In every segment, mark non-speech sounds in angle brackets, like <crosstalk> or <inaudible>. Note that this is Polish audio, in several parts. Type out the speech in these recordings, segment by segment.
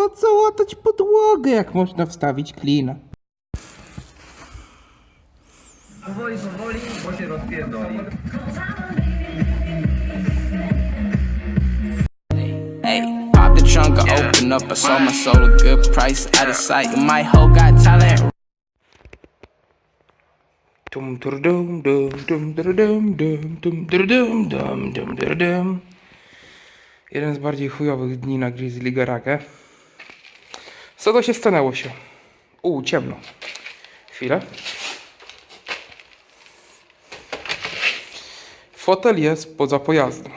po co łatać podłogę, jak można wstawić klina? Powoli, powoli, bo się rozpierdoli. Hey, pop the trunk, I open up. I sold my soul a good price, out of sight. My hoe got talent. Dum dum dum dum dur dum dum dum dur dum dum dum dur dum. Jeden z bardziej chujowych dni na Grizzly Garakę. Co to się stanęło się? U, ciemno. Chwilę. Fotel jest poza pojazdem.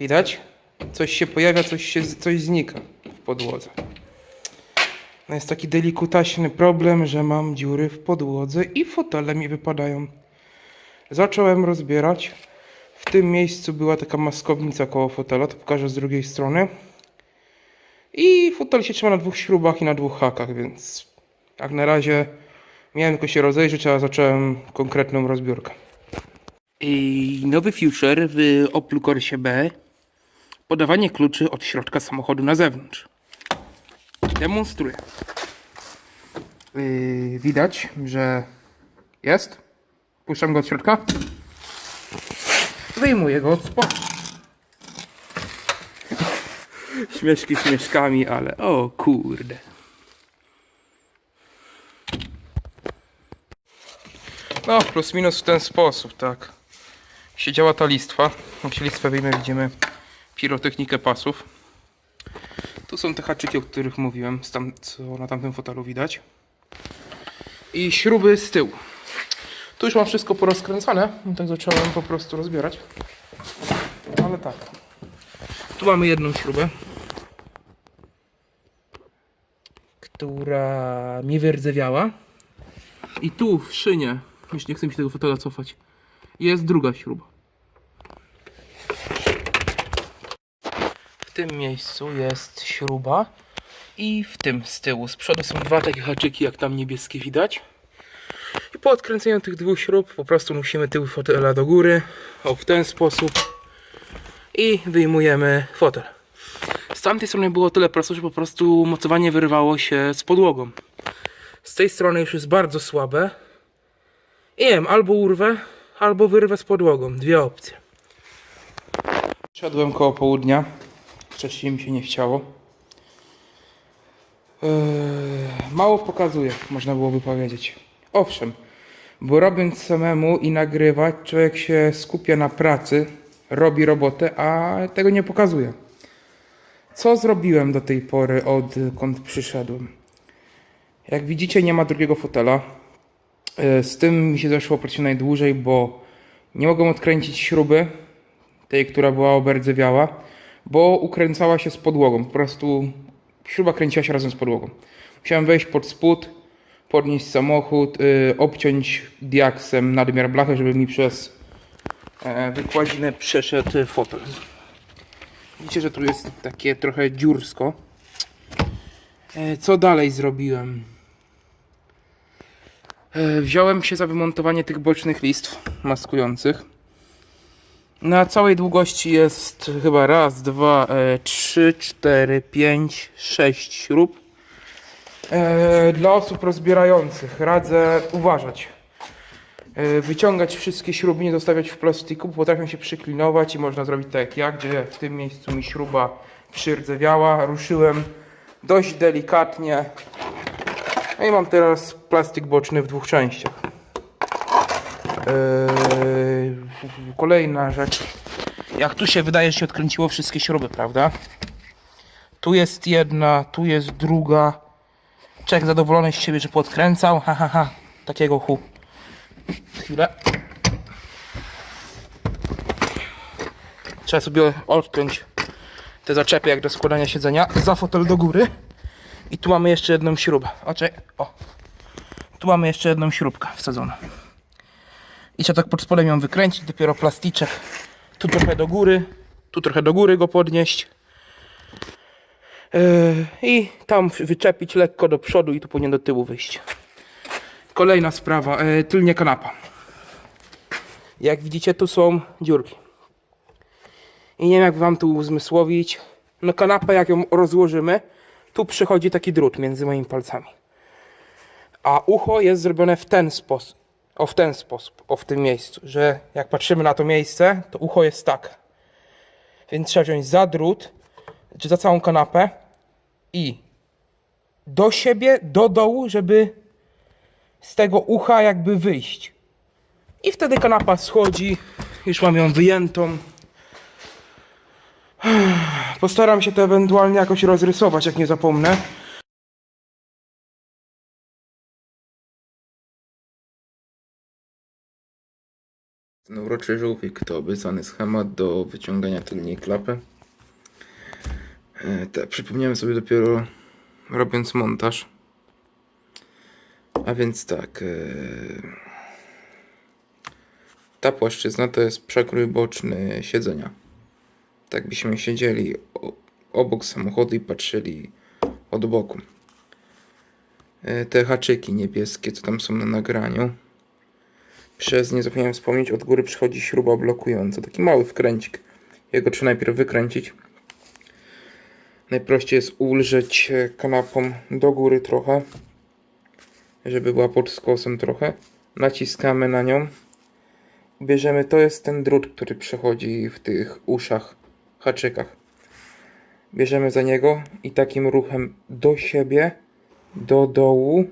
Widać? Coś się pojawia, coś, się, coś znika w podłodze. No jest taki delikutaśny problem, że mam dziury w podłodze i fotele mi wypadają. Zacząłem rozbierać. W tym miejscu była taka maskownica koło fotela, to pokażę z drugiej strony. I fotel się trzyma na dwóch śrubach i na dwóch hakach, więc jak na razie miałem tylko się rozejrzeć, a zacząłem konkretną rozbiórkę. I nowy future w Oplu Corsie B. Podawanie kluczy od środka samochodu na zewnątrz. Demonstruję. Yy, widać, że jest. Puszczam go od środka. Wyjmuję go od spodu. Śmieszki śmieszkami, ale o kurde. No, plus minus w ten sposób, tak. Się działa ta listwa. Jak się listwę wyjmę, widzimy pirotechnikę pasów. Tu są te haczyki, o których mówiłem, z tam, co na tamtym fotelu widać. I śruby z tyłu. Tu już mam wszystko porozkręcane, tak zacząłem po prostu rozbierać. Ale tak. Tu mamy jedną śrubę, która mi werdzewiała. I tu w szynie, już nie chcę mi się tego fotela cofać, jest druga śruba. W tym miejscu jest śruba i w tym z tyłu. Z przodu są dwa takie haczyki, jak tam niebieskie widać. I po odkręceniu tych dwóch śrub po prostu musimy tył fotela do góry, o w ten sposób i wyjmujemy fotel. Z tamtej strony było tyle prosto, że po prostu mocowanie wyrywało się z podłogą. Z tej strony już jest bardzo słabe. I nie wiem, albo urwę, albo wyrwę z podłogą. Dwie opcje. Szedłem koło południa. Wcześniej mi się nie chciało. Eee, mało pokazuje, można byłoby powiedzieć. Owszem, bo robiąc samemu i nagrywać, człowiek się skupia na pracy, robi robotę, a tego nie pokazuje. Co zrobiłem do tej pory, odkąd przyszedłem? Jak widzicie, nie ma drugiego fotela. E, Z tym mi się zeszło praktycznie najdłużej, bo nie mogłem odkręcić śruby, tej, która była oberdzewiała, bo ukręcała się z podłogą. Po prostu śruba kręciła się razem z podłogą. Musiałem wejść pod spód, podnieść samochód, y, obciąć diaksem nadmiar blachy, żeby mi przez e, wykładzinę przeszedł fotel. Widzicie, że tu jest takie trochę dziursko. E, co dalej zrobiłem? E, wziąłem się za wymontowanie tych bocznych listw maskujących. Na całej długości jest chyba raz, dwa, trzy, cztery, pięć, sześć śrub. E, dla osób rozbierających radzę uważać. E, wyciągać wszystkie śruby, nie zostawiać w plastiku, bo potrafią się przyklinować i można zrobić tak jak ja, gdzie w tym miejscu mi śruba przyrzewiała. Ruszyłem dość delikatnie. No i mam teraz plastik boczny w dwóch częściach. Eee, kolejna rzecz. Jak tu się wydaje, że się odkręciło wszystkie śruby, prawda? Tu jest jedna, tu jest druga. Czek zadowolony z siebie, że podkręcał. Ha, ha, ha. Takiego hu. Chwilę. Trzeba sobie odpiąć te zaczepy jak do składania siedzenia za fotel do góry. I tu mamy jeszcze jedną śrubę. O, czekaj. o. Tu mamy jeszcze jedną śrubkę wsadzoną. I trzeba tak pod spodem ją wykręcić, dopiero plasticzek. Tu trochę do góry, tu trochę do góry go podnieść. Yy, I tam wyczepić lekko do przodu i tu powinien do tyłu wyjść. Kolejna sprawa, yy, tylnie kanapa. Jak widzicie, tu są dziurki. I nie wiem, jak wam tu uzmysłowić. No kanapę, jak ją rozłożymy, tu przychodzi taki drut między moimi palcami. A ucho jest zrobione w ten sposób. O, w ten sposób, o w tym miejscu, że jak patrzymy na to miejsce, to ucho jest tak. Więc trzeba wziąć za drut, czy za całą kanapę i do siebie, do dołu, żeby z tego ucha jakby wyjść. I wtedy kanapa schodzi. Już mam ją wyjętą. <sighs> Postaram się to ewentualnie jakoś rozrysować, jak nie zapomnę. Ten uroczy żółwik to obiecany schemat do wyciągania tylnej klapy. E, te, przypomniałem sobie dopiero robiąc montaż. A więc tak. E, ta płaszczyzna to jest przekrój boczny siedzenia. Tak byśmy siedzieli obok samochodu i patrzyli od boku. E, Te haczyki niebieskie, co tam są na nagraniu. Przez, nie zapomniałem wspomnieć, od góry przychodzi śruba blokująca. Taki mały wkręcik. Jego trzeba najpierw wykręcić. Najprościej jest ulżyć e, kanapą do góry trochę, żeby była pod skosem trochę. Naciskamy na nią. Bierzemy, to jest ten drut, który przechodzi w tych uszach, haczykach. Bierzemy za niego i takim ruchem do siebie, do dołu.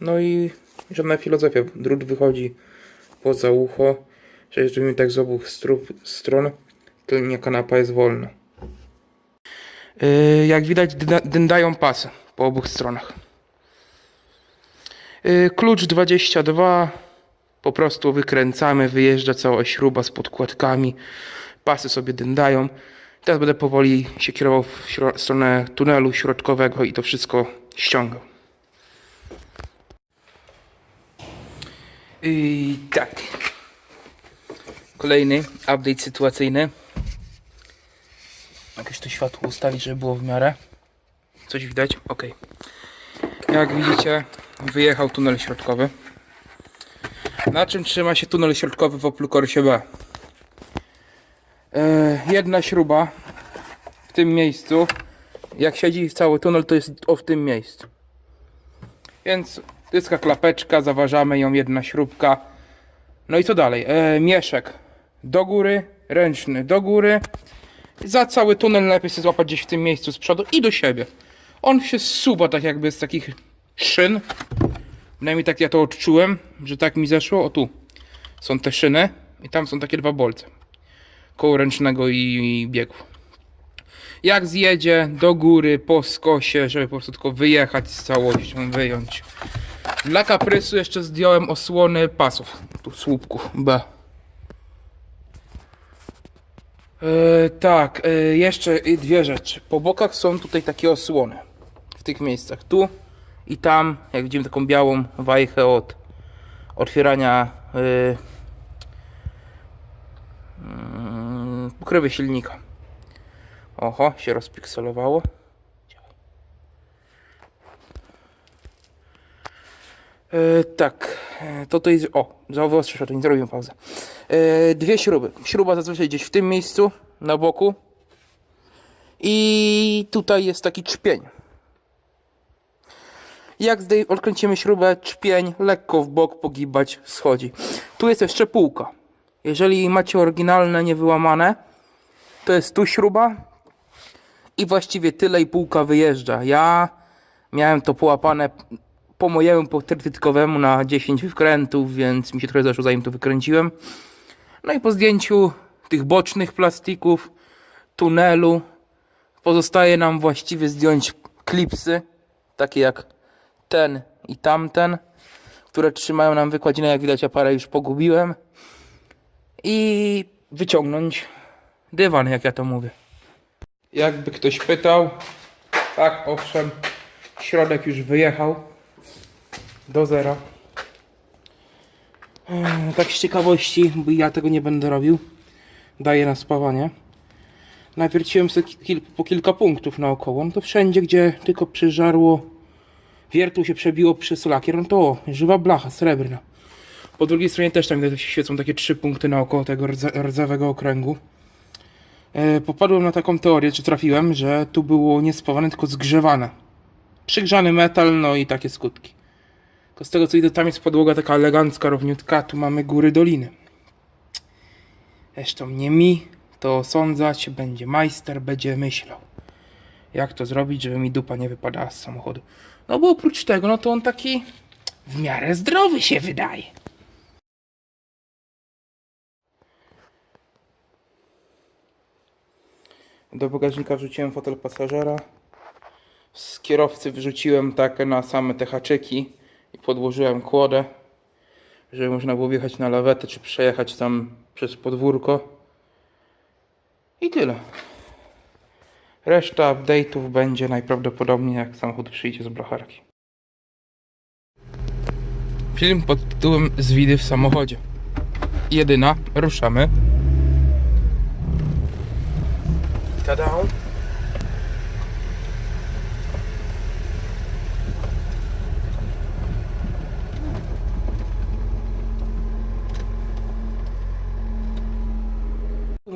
No i żadna filozofia. Drut wychodzi poza ucho. Zrobimy tak z obu stron. Tylnie kanapa jest wolna. Yy, jak widać, dyndają pasy po obu stronach. Yy, klucz 22. Po prostu wykręcamy, wyjeżdża cała śruba z podkładkami. Pasy sobie dyndają. Teraz będę powoli się kierował w stronę tunelu środkowego i to wszystko ściągał. I tak. Kolejny update sytuacyjny. Jakoś to światło ustalić, żeby było w miarę. Coś widać? Ok. Jak widzicie, wyjechał tunel środkowy. Na czym trzyma się tunel środkowy w Oplu Corsie B? E, jedna śruba w tym miejscu. Jak siedzi cały tunel, to jest o w tym miejscu. Więc dyska klapeczka, zaważamy ją, jedna śrubka. No i co dalej? E, mieszek do góry, ręczny do góry. Za cały tunel lepiej sobie złapać gdzieś w tym miejscu z przodu i do siebie. On się zsuwa tak jakby z takich szyn. Przynajmniej tak ja to odczułem, że tak mi zeszło. O tu są te szyny i tam są takie dwa bolce. Koło ręcznego i biegu. Jak zjedzie do góry po skosie, żeby po prostu tylko wyjechać z całością, wyjąć. Dla kaprysu jeszcze zdjąłem osłony pasów, tu słupków B. E, tak, e, jeszcze dwie rzeczy. Po bokach są tutaj takie osłony. W tych miejscach. Tu i tam, jak widzimy taką białą wajchę od otwierania mm, pokrywy silnika. Oho, się rozpikselowało. E, tak, to to jest. O, zaowostrzysz, to nie zrobimy pauzę. E, dwie śruby. Śruba zazwyczaj gdzieś w tym miejscu, na boku. I tutaj jest taki czpień. Jak zdej- odkręcimy śrubę, czpień lekko w bok pogibać schodzi. Tu jest jeszcze półka. Jeżeli macie oryginalne, niewyłamane, to jest tu śruba i właściwie tyle i półka wyjeżdża. Ja miałem to połapane po mojemu po trytytkowemu na 10 wkrętów, więc mi się trochę zeszło zanim to wykręciłem. No i po zdjęciu tych bocznych plastików, tunelu, pozostaje nam właściwie zdjąć klipsy, takie jak ten i tamten, które trzymają nam wykładzinę, jak widać ja parę już pogubiłem i wyciągnąć dywan, jak ja to mówię. Jakby ktoś pytał, tak, owszem, środek już wyjechał do zera. Tak z ciekawości, bo ja tego nie będę robił, daję na spawanie. Nawierciłem sobie kil, po kilka punktów naokoło, no to wszędzie, gdzie tylko przyżarło, wiertło się przebiło przez lakier, no to o, żywa blacha, srebrna. Po drugiej stronie też tam widać, świecą takie trzy punkty naokoło tego rdze- rdzewego okręgu. E, popadłem na taką teorię, czy trafiłem, że tu było nie spawane, tylko zgrzewane. Przygrzany metal, no i takie skutki. Tylko z tego co widzę, tam jest podłoga taka elegancka, równiutka, tu mamy góry doliny. Zresztą nie mi to osądzać, będzie majster, będzie myślał. Jak to zrobić, żeby mi dupa nie wypadała z samochodu. No bo oprócz tego, no to on taki w miarę zdrowy się wydaje. Do bagażnika wrzuciłem fotel pasażera. Z kierowcy wrzuciłem takie na same te haczyki podłożyłem kłodę, żeby można było wjechać na lawetę czy przejechać tam przez podwórko. I tyle. Reszta update'ów będzie najprawdopodobniej jak samochód przyjdzie z blacharki. Film pod tytułem Zwidy w samochodzie. Jedyna, ruszamy. Tada!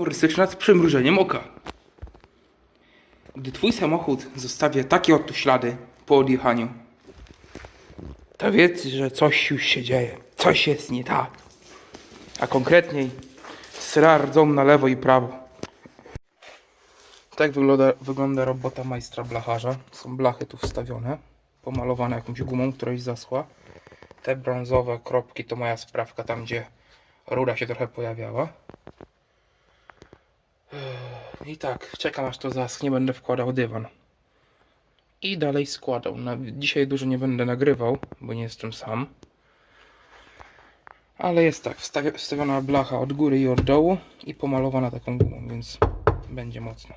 Humorystyczna z przymrużeniem oka. Gdy twój samochód zostawia takie oto ślady po odjechaniu, to wiedz, że coś już się dzieje. Coś jest nie tak. A konkretniej sra rdzą na lewo i prawo. Tak wygląda, wygląda robota majstra blacharza. Są blachy tu wstawione, pomalowane jakąś gumą, która już zaschła. Te brązowe kropki to moja sprawka, tam gdzie rura się trochę pojawiała. I tak, czekam aż to zaschnie, będę wkładał dywan. I dalej składał. Na, dzisiaj dużo nie będę nagrywał, bo nie jestem sam. Ale jest tak, wstawiona blacha od góry i od dołu i pomalowana taką gumą, więc będzie mocno.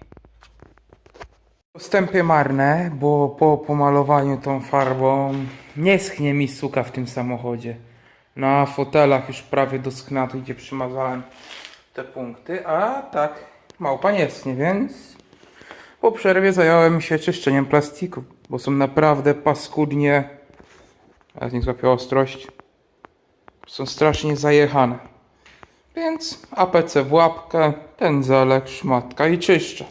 Postępy marne, bo po pomalowaniu tą farbą nie schnie mi suka w tym samochodzie. Na fotelach już prawie tu gdzie przymazałem te punkty, a tak małpa nie schnie, więc po przerwie zająłem się czyszczeniem plastiku, bo są naprawdę paskudnie, a nie złapię ostrość, są strasznie zajechane. Więc APC w łapkę, pędzelek, szmatka i czyszczę.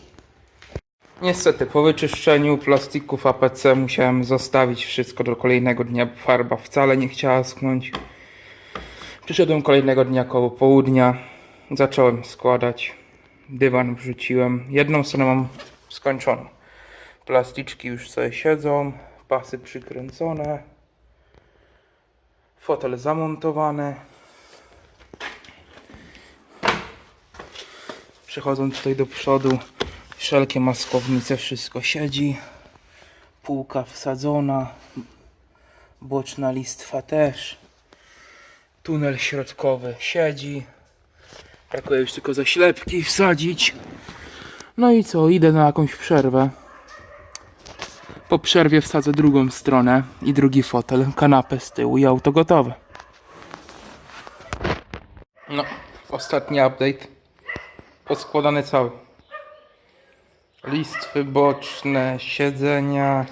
Niestety po wyczyszczeniu plastików APC musiałem zostawić wszystko do kolejnego dnia, farba wcale nie chciała sknąć. Przyszedłem kolejnego dnia koło południa, zacząłem składać, dywan wrzuciłem, jedną stronę mam skończoną. Plasticzki już sobie siedzą, pasy przykręcone, fotel zamontowany. Przechodząc tutaj do przodu, wszelkie maskownice, wszystko siedzi. Półka wsadzona, boczna listwa też. Tunel środkowy siedzi. Brakuje już tylko zaślepki wsadzić. No i co, idę na jakąś przerwę. Po przerwie wsadzę drugą stronę i drugi fotel, kanapę z tyłu i auto gotowe. No, ostatni update. Poskładany cały. Listwy boczne, siedzenia.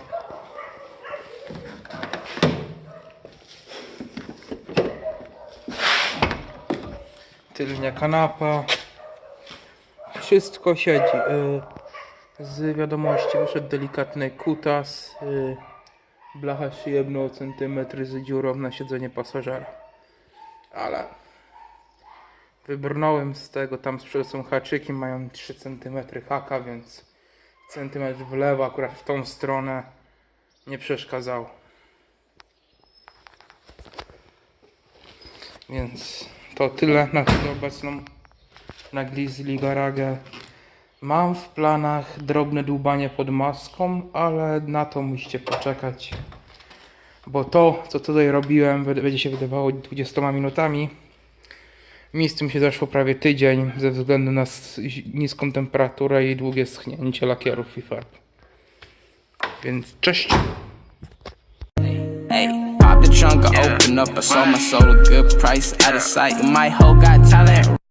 Tylnia kanapa. Wszystko siedzi. Y, Z wiadomości wyszedł delikatny kutas. y, Blacha szyjebną centymetry z dziurą na siedzenie pasażera. Ale wybrnąłem z tego, tam są haczyki, mają 3 cm haka, więc centymetr w lewo, akurat w tą stronę nie przeszkadzało. Więc to tyle na chwilę obecną na Grizzly Garage. Mam w planach drobne dłubanie pod maską, ale na to musicie poczekać. Bo to, co tutaj robiłem, będzie się wydawało 20 minutami. Mi z tym się zeszło prawie tydzień ze względu na niską temperaturę i długie schnięcie lakierów i farb. Więc cześć! I open up, I sold my soul a good price, out of sight. My hoe got talent.